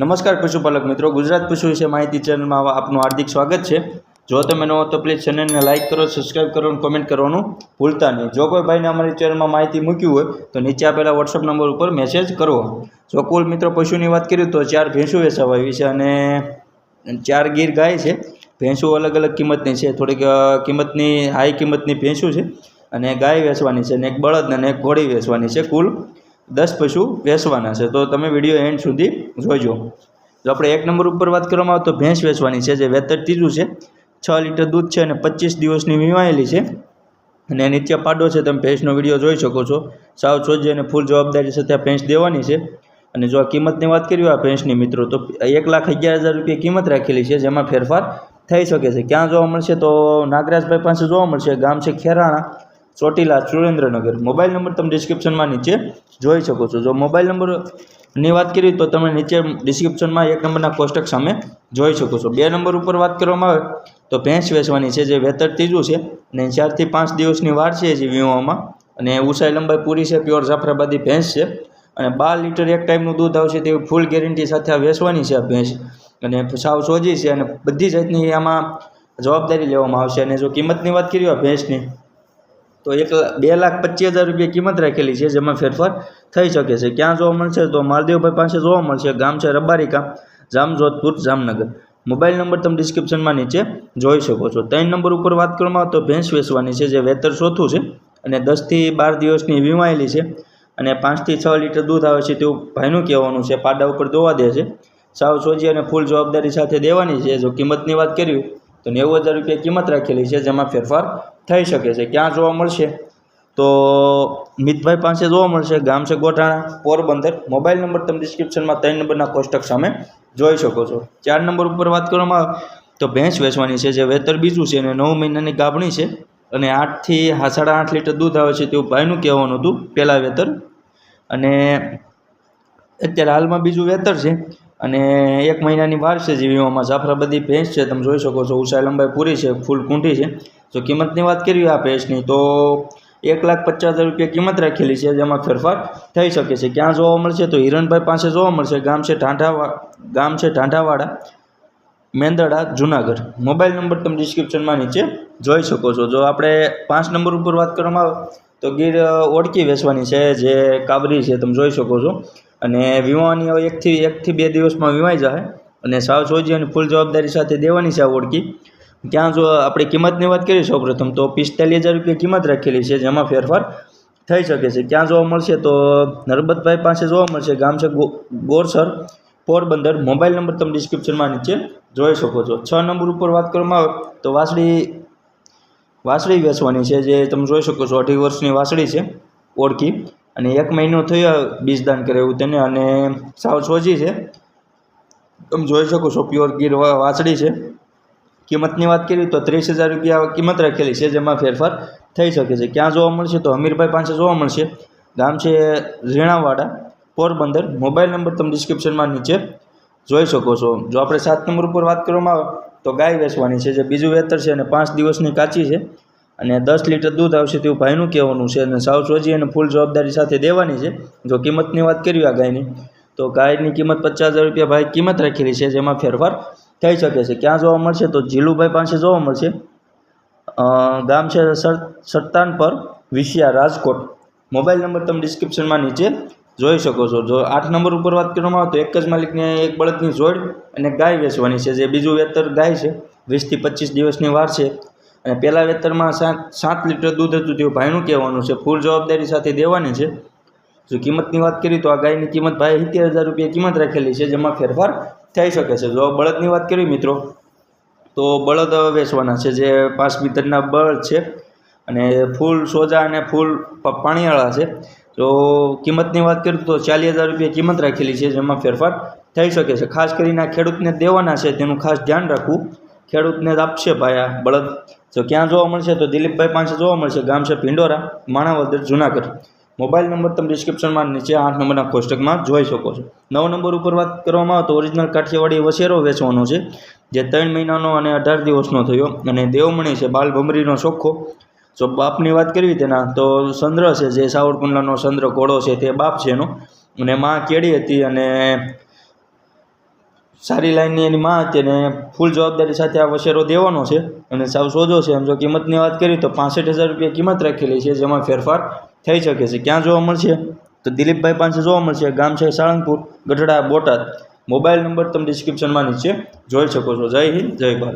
નમસ્કાર પશુપાલક મિત્રો, ગુજરાત પશુ વિશે માહિતી ચેનલમાં આપનું હાર્દિક સ્વાગત છે. જો તમે નવો તો પ્લીઝ ચેનલને લાઇક કરો સબસ્ક્રાઇબ કરો અને કોમેન્ટ કરવાનું ભૂલતા નહીં. જો કોઈ ભાઈને અમારી ચેનલમાં માહિતી મૂક્યું હોય, તો નીચે આપેલા વોટ્સઅપ નંબર ઉપર મેસેજ કરવો જો કુલ મિત્રો પશુની વાત કરીએ તો ચાર ભેંસું વેચાવા આવી છે અને ચાર ગીર ગાય છે. ભેંસું અલગ અલગ કિંમતની છે. થોડીક કિંમતની હાઈ કિંમતની ભેંસું છે અને ગાય વેચવાની છે અને એક બળદ અને એક ઘોડી વેચવાની છે કુલ. દસ પશુ વેચવાના છે. તો તમે વીડિયો એન્ડ સુધી જોઈજો જો આપણે એક નંબર ઉપર વાત કરવામાં આવે તો ભેંસ વેચવાની છે, જે વેતર ત્રીજું છે. છ લીટર દૂધ છે અને પચીસ દિવસની વીમાયેલી છે. અને નિત્ય પાડો છે, તમે ભેંસનો વીડિયો જોઈ શકો છો. સાવ સોજી અને ફૂલ જવાબદારી સાથે આ ભેંસ દેવાની છે. અને જો આ કિંમતની વાત કરીએ આ ભેંસની મિત્રો, તો એક લાખ અગિયાર હજાર રૂપિયા કિંમત રાખેલી છે, જેમાં ફેરફાર થઈ શકે છે. ક્યાં જોવા મળશે તો નાગરાજભાઈ પાસે જોવા મળશે. ગામ છે ખેરાણા. ચોટીલા સુરેન્દ્રનગર. મોબાઈલ નંબર તમે ડિસ્ક્રિપ્શનમાં નીચે જોઈ શકો છો. જો મોબાઈલ નંબરની વાત કરીએ તો તમે નીચે ડિસ્ક્રિપ્શનમાં એક નંબરના કોષ્ટક સામે જોઈ શકો છો. બે નંબર ઉપર વાત કરવામાં આવે તો ભેંસ વેચવાની છે, જે વેતર ત્રીજું છે અને ચારથી પાંચ દિવસની વાર છે જે વીમામાં. અને ઉષાઈ લંબાઈ પૂરી છે, પ્યોર જાફરાબાદી ભેંસ છે. અને બાર લીટર એક ટાઈમનું દૂધ આવશે તેવી ફૂલ ગેરંટી સાથે આ વેચવાની છે આ ભેંસ. અને સાવ સોજી છે અને બધી જાતની આમાં જવાબદારી લેવામાં આવશે. અને જો કિંમતની વાત કરીએ ભેંસની તો એક બે લાખ પચીસ હજાર રૂપિયા કિંમત રાખેલી છે જેમાં ફેરફાર થઈ શકે છે. ક્યાં જોવા મળશે તો માલદેવભાઈ પાસે જોવા મળશે. ગામ છે રબારીકા, જામજોધપુર, જામનગર. મોબાઈલ નંબર તમે ડિસ્ક્રિપ્શનમાં નીચે જોઈ શકો છો. ત્રણ નંબર ઉપર વાત કરવામાં તો ભેંસ વેચવાની છે, જે વેતર ચોથું છે અને દસથી બાર દિવસની વીમાયેલી છે અને પાંચથી છ લીટર દૂધ આવે છે તેવું ભાઈનું કહેવાનું છે. પાડા ઉપર દોવા દે છે. સાવ સોજી અને ફૂલ જવાબદારી સાથે દેવાની છે. જો કિંમતની વાત કરવી તો નેવું હજાર રૂપિયા કિંમત રાખેલી છે જેમાં ફેરફાર થઈ શકે છે. ક્યાં જોવા મળશે? તો મિતભાઈ પાસે જોવા મળશે. ગામ છે ગોઠાણા, પોરબંદર. મોબાઈલ નંબર તમે ડિસ્ક્રિપ્શનમાં ત્રણ નંબરના કોષ્ટક સામે જોઈ શકો છો. ચાર નંબર ઉપર વાત કરવામાં તો ભેંસ વેચવાની છે, જે વેતર બીજું છે અને નવ મહિનાની ગાભણી છે અને આઠથી સાડા આઠ લીટર દૂધ આવે છે તેવું ભાઈનું કહેવાનું હતું પહેલાં વેતર. અને અત્યારે હાલમાં બીજું વેતર છે અને એક મહિનાની વાર છે જીવીઓમાં જાફરાબાદી ભેંસ છે, તમે જોઈ શકો છો. ઉષા લંબાઈ પૂરી છે, ફૂલ કૂંઠી છે. જો કિંમતની વાત કરીએ આ પેજની તો એક લાખ પચાસ હજાર રૂપિયા કિંમત રાખેલી છે, જેમાં ફેરફાર થઈ શકે છે. ક્યાં જોવા મળશે તો હિરણભાઈ પાસે જોવા મળશે, ગામ છે ઢાંઢાવા, ગામ છે ઢાંઢાવાડા, મેંદડા, જુનાગઢ. મોબાઈલ નંબર તમે ડિસ્ક્રિપ્શનમાં નીચે જોઈ શકો છો. જો આપણે પાંચ નંબર ઉપર વાત કરવામાં આવે, તો ગીર ઓળકી વેચવાની છે, જે કાબરી છે, તમે જોઈ શકો છો. અને હવે એકથી એકથી બે દિવસમાં વીમાઈ જાય, અને સાવ સોજી અને ફૂલ જવાબદારી સાથે દેવાની છે આ ઓળકી ક્યાં જો આપણે કિંમતની વાત કરીએ સૌપ્રથમ, તો પિસ્તાલીસ હજાર રૂપિયા કિંમત રાખેલી છે, જેમાં ફેરફાર થઈ શકે છે. ક્યાં જોવા મળશે તો નરબતભાઈ પાસે જોવા મળશે, ગામ છે ગોરસર, પોરબંદર. મોબાઈલ નંબર તમે ડિસ્ક્રિપ્શનમાં નીચે જોઈ શકો છો. છ નંબર ઉપર વાત કરવામાં આવે તો વાસળી વાસળી વેચવાની છે, જે તમે જોઈ શકો છો, અઢી વર્ષની વાસળી છે, ઓળખી. અને એક મહિનો થયો બીજદાન કરે એવું તેને, અને સાવ સોજી છે. તમે જોઈ શકો છો, પ્યોર ગીર વાસળી છે. કિંમતની વાત કરીએ તો ત્રીસ હજાર રૂપિયા કિંમત રાખેલી છે જેમાં ફેરફાર થઈ શકે છે. ક્યાં જોવા મળશે તો હમીરભાઈ પાસે જોવા મળશે. ગામ છે રીણાવાડા પોરબંદર. મોબાઈલ નંબર તમે ડિસ્ક્રિપ્શનમાં નીચે જોઈ શકો છો. જો આપણે સાત નંબર ઉપર વાત કરવામાં આવે તો ગાય વેચવાની છે, જે બીજું વેતર છે અને પાંચ દિવસની કાચી છે અને દસ લીટર દૂધ આવશે તેવું ભાઈનું કહેવાનું છે અને સાવ સોજી અને ફૂલ જવાબદારી સાથે દેવાની છે. જો કિંમતની વાત કરીએ આ ગાયની, તો ગાયની કિંમત પચાસ હજાર રૂપિયા ભાઈ કિંમત રાખેલી છે જેમાં ફેરફાર થઈ શકે છે. ક્યાં જોવા મળશે તો જીલુભાઈ પાસે જોવા મળશે. ગામ છે સત્તાન પર વિશિયા રાજકોટ. મોબાઈલ નંબર તમે ડિસ્ક્રિપ્શનમાં નીચે જોઈ શકો છો. જો આઠ નંબર ઉપર વાત કરવામાં આવે તો એક જ માલિકને એક બળદની જોડ અને ગાય વેચવાની છે. જે બીજું વેતર ગાય છે. વીસથી પચીસ દિવસની વાર છે. અને પહેલાં વેતરમાં સાત સાત લીટર દૂધ હતું તેવું ભાઈનું કહેવાનું છે. ફૂલ જવાબદારી સાથે દેવાની છે. જો કિંમતની વાત કરીએ તો આ ગાયની કિંમત ભાઈ સિત્તેર હજાર રૂપિયા કિંમત રાખેલી છે. જેમાં ફેરફાર થઈ શકે છે. જો બળદની વાત કરીએ મિત્રો, તો બળદ વેચવાના છે. જે પાંચ મીટરના બળદ છે અને ફૂલ સોજા અને ફૂલ પાણીવાળા છે. તો કિંમતની વાત કરું તો ચાલીસ હજાર રૂપિયા કિંમત રાખેલી છે જેમાં ફેરફાર થઈ શકે છે. ખાસ કરીને ખેડૂતને દેવાના છે, તેનું ખાસ ધ્યાન રાખવું. ખેડૂતને જ આપશે ભાઈ આ બળદ. તો ક્યાં જોવા મળશે તો દિલીપભાઈ પાસે જોવા મળશે. ગામ છે પિંડોરા, માણાવદર, જુનાગઢ. મોબાઈલ નંબર તમે ડિસ્ક્રિપ્શનમાં નીચે આઠ નંબરના કોષ્ટકમાં જોઈ શકો છો. નવ નંબર ઉપર વાત કરવામાં આવે તો ઓરિજિનલ કાઠિયાવાડી વસેરો વેચવાનો છે, જે ત્રણ મહિનાનો અને અઢાર દિવસનો થયો અને દેવમણી છે બાલભમરીનો ચોખ્ખો. જો બાપની વાત કરવી તેના, તો ચંદ્ર છે, જે સાવરકુંડલાનો ચંદ્ર ઘોડો છે, તે બાપ છે એનો. અને માં કેડી હતી અને સારી લાઈનની એની માં હતી અને ફૂલ જવાબદારી સાથે આ વસેરો દેવાનો છે. અને સાવ સોજો છે, એમ જો કિંમતની વાત કરીએ તો પાસઠ હજાર રૂપિયા કિંમત રાખેલી છે, જેમાં ફેરફાર થઈ શકે છે. ક્યાં જોવા મળશે? તો દિલીપભાઈ પાસે જોવા મળશે. ગામ છે સાળંગપુર, ગઢડા, બોટાદ. મોબાઈલ નંબર તમે ડિસ્ક્રિપ્શનમાં નીચે જોઈ શકો છો. જય હિન્દ, જય ભારત.